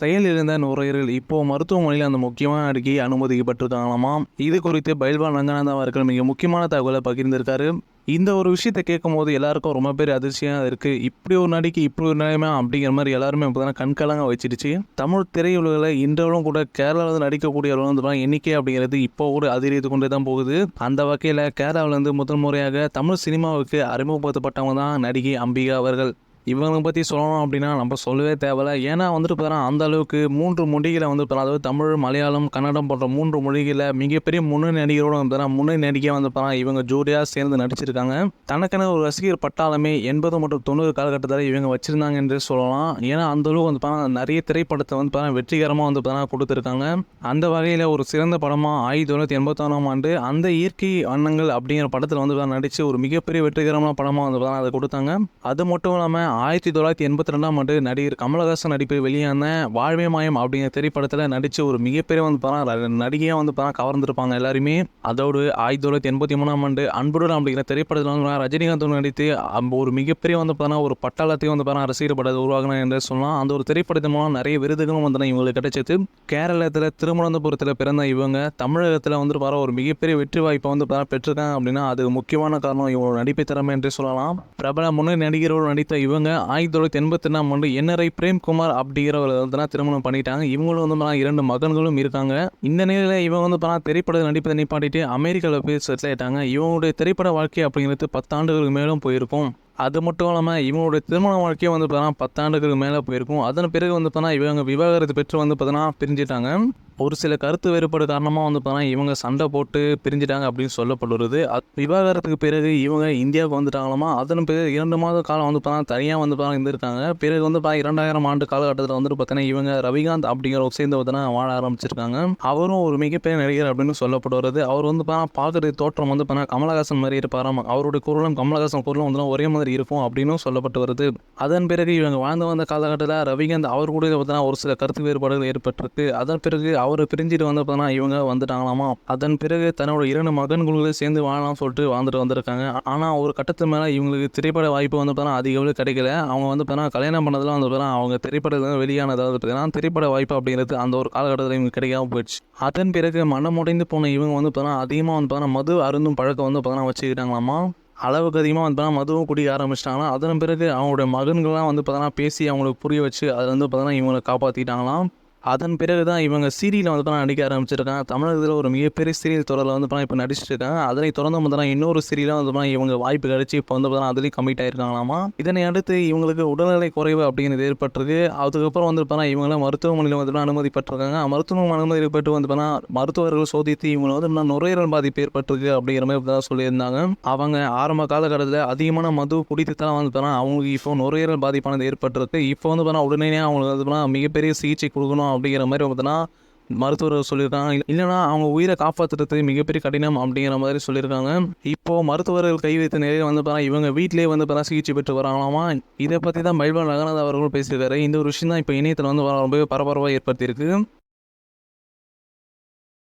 செயலில் இருந்த நுரையீரல். இப்போ மருத்துவமனையில் அந்த முக்கியமான அறிக்கை அனுமதிக்கப்பட்டிருக்காங்களாமா? இது குறித்து பைல்வான் ரங்கநாதன் அவர்கள் மிக முக்கியமான தகவலை பகிர்ந்திருக்காரு. இந்த ஒரு விஷயத்தை கேட்கும் போது எல்லாருக்கும் ரொம்ப பெரிய அதிர்ச்சியாக இருக்குது இப்படி ஒரு நடிக்கை இப்படி ஒரு நிலைமை அப்படிங்கிற மாதிரி எல்லாருமே இப்போ தான் கண்கலங்க வச்சிருச்சு. தமிழ் திரையுலகில் இன்றவளும் கூட கேரளாவில் நடிக்கக்கூடியவர்கள் வந்து எண்ணிக்கை அப்படிங்கிறது இப்போ கூட அதிகரித்து கொண்டே தான் போகுது. அந்த வகையில் கேரளாவிலேருந்து முதல் முறையாக தமிழ் சினிமாவுக்கு அறிமுகப்படுத்தப்பட்டவங்க தான் நடிகை அம்பிகா அவர்கள். இவங்களை பற்றி சொல்லணும் அப்படின்னா நம்ம சொல்லவே தேவையில்ல. ஏன்னா வந்துட்டு பார்த்தீங்கன்னா அந்த அளவுக்கு மூன்று மொழிகளை வந்து பார்த்தா அதாவது தமிழ் மலையாளம் கன்னடம் போன்ற மூன்று மொழிகளில் மிகப்பெரிய முன்னணி நடிகரோட வந்து பார்த்தீங்கன்னா முன்னணி நடிகை வந்து பார்த்தீங்கன்னா இவங்க ஜோடியாக சேர்ந்து நடிச்சிருக்காங்க. தனக்கென ஒரு ரசிகர் பட்டாலுமே எண்பது மற்றும் தொண்ணூறு காலகட்டத்தில் இவங்க வச்சுருந்தாங்க என்று சொல்லலாம். ஏன்னா அந்த அளவுக்கு வந்து பார்த்தா நிறைய திரைப்படத்தை வந்து பார்த்தா வெற்றிகரமாக வந்து பார்த்தீங்கன்னா கொடுத்துருக்காங்க. அந்த வகையில் ஒரு சிறந்த படமாக ஆயிரத்தி தொள்ளாயிரத்தி எண்பத்தாறாம் ஆண்டு அந்த இயற்கை வண்ணங்கள் அப்படிங்கிற படத்தில் வந்து நடித்து ஒரு மிகப்பெரிய வெற்றிகரமான படமாக வந்து பார்த்தா அதை கொடுத்தாங்க. அது மட்டும் இல்லாமல் ஆயிரத்தி தொள்ளாயிரத்தி எண்பத்தி ரெண்டாம் ஆண்டு நடிகர் கமலஹாசன் நடிப்பில் வெளியான வாழ்வே மாயம் அப்படிங்கிற திரைப்படத்தில் நடித்த ஒரு மிகப்பெரிய வந்து பார்த்தா நடிகையாக வந்து பார்த்தா கவர்ந்திருப்பாங்க எல்லாருமே. அதோடு ஆயிரத்தி தொள்ளாயிரத்தி எண்பத்தி மூணாம் ஆண்டு அன்புடன் அப்படிங்கிற திரைப்படத்தில் வந்து ரஜினிகாந்த் நடித்து ஒரு மிகப்பெரிய வந்து பார்த்தா ஒரு பட்டாளத்தையும் வந்து பார்த்தா ரசிகர் படத்தை உருவாகினார் என்று சொல்லலாம். அந்த ஒரு திரைப்படத்தின் மூலம் நிறைய விருதுகளும் வந்து இவங்களுக்கு கிடைச்சது. கேரளத்தில் திருமணந்தபுரத்தில் பிறந்த இவங்க தமிழகத்தில் வந்து வர ஒரு மிகப்பெரிய வெற்றி வாய்ப்பை வந்து பார்த்தா பெற்றிருக்காங்க அப்படின்னா அது முக்கியமான காரணம் இவங்களோட நடிப்பை திறமை என்று சொல்லலாம். பிரபல முன்னணி நடிகரோடு நடித்த இவங்க ஆயிரத்தி தொள்ளாயிரத்தி எண்பத்தி ரெண்டாம் ஆண்டு என்ஆர்ஐ பிரேம்குமார் அப்படிங்கிறவர் வந்து தான் திருமணம் பண்ணிட்டாங்க. இவங்களும் வந்து பார்த்தா இரண்டு மகன்களும் இருக்காங்க. இந்த நிலையில் இவங்க வந்து பார்த்தா திரைப்பட நடிப்பதை நிப்பாட்டிட்டு அமெரிக்காவில் போய் செட்டில் ஆயிட்டாங்க இவங்களுடைய திரைப்பட வாழ்க்கை அப்படிங்கிறது பத்தாண்டுகளுக்கு மேலும் போயிருக்கும். அது மட்டும் இல்லாமல் இவங்களுடைய திருமண வாழ்க்கையே வந்து பார்த்தோன்னா பத்தாண்டுகளுக்கு மேலே போயிருக்கும் அதன் பிறகு வந்து பார்த்தோன்னா இவங்க விவாகரத்து பெற்று வந்து பார்த்தோன்னா பிரிஞ்சிட்டாங்க ஒரு சில கருத்து வேறுபாடு காரணமாக வந்து பார்த்தீங்கன்னா இவங்க சண்டை போட்டு பிரிஞ்சிட்டாங்க அப்படின்னு சொல்லப்படுறது விவாகரத்துக்கு பிறகு இவங்க இந்தியாவுக்கு வந்துட்டாங்களாமா அதன் பிறகு இரண்டு மாத காலம் வந்து பார்த்தா தனியாக வந்து பார்த்தா இருந்திருக்காங்க பிறகு வந்து பார்த்தா இரண்டாயிரம் ஆண்டு காலகட்டத்தில் வந்துட்டு பார்த்தீங்கன்னா இவங்க ரவிகாந்த் அப்படிங்கிற ஒரு சேர்ந்து பார்த்தீங்கன்னா வாழ ஆரம்பிச்சிருக்காங்க அவரும் ஒரு மிகப்பெரிய நடிகர் அப்படின்னு சொல்லப்படுறது அவர் வந்து பார்த்தா பார்க்குறது தோற்றம் வந்து பார்த்தா கமலஹாசன் மாதிரி இருப்பாராம் அவருடைய குரலும் கமலஹாசன் குரலும் வந்து ஒரே மாதிரி இருக்கும் அப்படின்னு சொல்லப்பட்டு வருது. அதன் பிறகு இவங்க வாழ்ந்து வந்த காலகட்டத்தில் ரவிகாந்த் அவர் கூட பார்த்தீங்கன்னா ஒரு சில கருத்து வேறுபாடுகள் ஏற்பட்டிருக்கு. அதன் பிறகு அவர் பிரிஞ்சுட்டு வந்து பார்த்தீங்கன்னா இவங்க வந்துட்டாங்களாமா? அதன் பிறகு தன்னோட இரண்டு மகன்களுக்கு சேர்ந்து வாழலாம் சொல்லிட்டு வாழ்ந்துட்டு வந்திருக்காங்க. ஆனால் ஒரு கட்டத்து மேலே இவங்களுக்கு திரைப்பட வாய்ப்பு வந்து பார்த்தீங்கன்னா அதிக கிடைக்கல. அவங்க வந்து பார்த்தீங்கன்னா கல்யாணம் பண்ணதெல்லாம் வந்து பார்த்தீங்கன்னா அவங்க திரைப்படத்தில் வெளியானதாக பார்த்தீங்கன்னா திரைப்பட வாய்ப்பு அப்படிங்கிறது அந்த ஒரு காலகட்டத்தில் இவங்க கிடைக்காம போயிடுச்சு. அதன் பிறகு மனமுடைந்து போன இவங்க வந்து பார்த்தீங்கன்னா அதிகமாக வந்து பார்த்தீங்கன்னா மது அருந்தும் பழக்கம் வந்து பார்த்தீங்கன்னா வச்சுக்கிட்டாங்களாமா? அளவுக்கு அதிகமாக வந்து பார்த்தா மதுவும் குடிக்க ஆரம்பிச்சிட்டாங்கன்னா அதன் பிறகு அவங்களுடைய மகன்கள்லாம் வந்து பார்த்தோன்னா பேசி அவங்களுக்கு புரிய வச்சு அதில் வந்து பார்த்தோன்னா இவங்களை காப்பாற்றிட்டாங்களாம் அதன் பிறகு தான் இவங்க சீரியலில் வந்து பார்த்தா நடிக்க ஆரம்பிச்சிருக்காங்க தமிழகத்தில் ஒரு மிகப்பெரிய சீரியல் தொடரில் வந்து பார்த்தா இப்போ நடிச்சிட்டு இருக்காங்க அதனை தொடர்ந்து பார்த்தா இன்னொரு சீரியலாக வந்து இவங்க வாய்ப்பு கிடச்சி இப்போ வந்து பார்த்தா அதுலேயும் கமிட் ஆயிருக்காங்களாமா இதனை அடுத்து இவங்களுக்கு உடல்நிலை குறைவு அப்படிங்கிறது ஏற்பட்டிருக்கு அதுக்கப்புறம் வந்து பார்த்தா இவங்களாம் மருத்துவமனையில் வந்து அனுமதி பெற்றிருக்காங்க மருத்துவமனை அனுமதி பெற்று வந்து பார்த்தா மருத்துவர்கள் சோதித்து இவங்க வந்து இன்னும் நுரையீரல் பாதிப்பு ஏற்பட்டிருக்கு அப்படிங்கிற மாதிரி தான் சொல்லியிருந்தாங்க அவங்க ஆரம்ப காலகட்டத்தில் அதிகமான மது குடித்து தான் வந்து பார்த்தா அவங்களுக்கு இப்போ நுரையீரல் பாதிப்பானது ஏற்பட்டிருக்கு இப்போ வந்து பார்த்தா உடனே அவங்களுக்கு வந்து பார்த்தா மிகப்பெரிய சிகிச்சை கொடுக்கணும் அப்படிங்கிற மாதிரி பார்த்தோன்னா மருத்துவர்கள் சொல்லியிருக்காங்க. இல்லைனா இல்லைன்னா அவங்க உயிரை காப்பாற்றுறது மிகப்பெரிய கடினம் அப்படிங்கிற மாதிரி சொல்லியிருக்காங்க. இப்போ மருத்துவர்கள் கை வைத்த நிலையில் வந்து பார்த்தா இவங்க வீட்டிலேயே வந்து பார்த்தா சிகிச்சை பெற்று வராங்களாமா? இதை பற்றி தான் பைல்வான் ரங்கநாத் அவர்களும் பேசியிருக்காரு. இந்த ஒரு விஷயம் தான் இப்போ இணையத்தில் வந்து ரொம்பவே பரபரப்பாக ஏற்படுத்தியிருக்கு.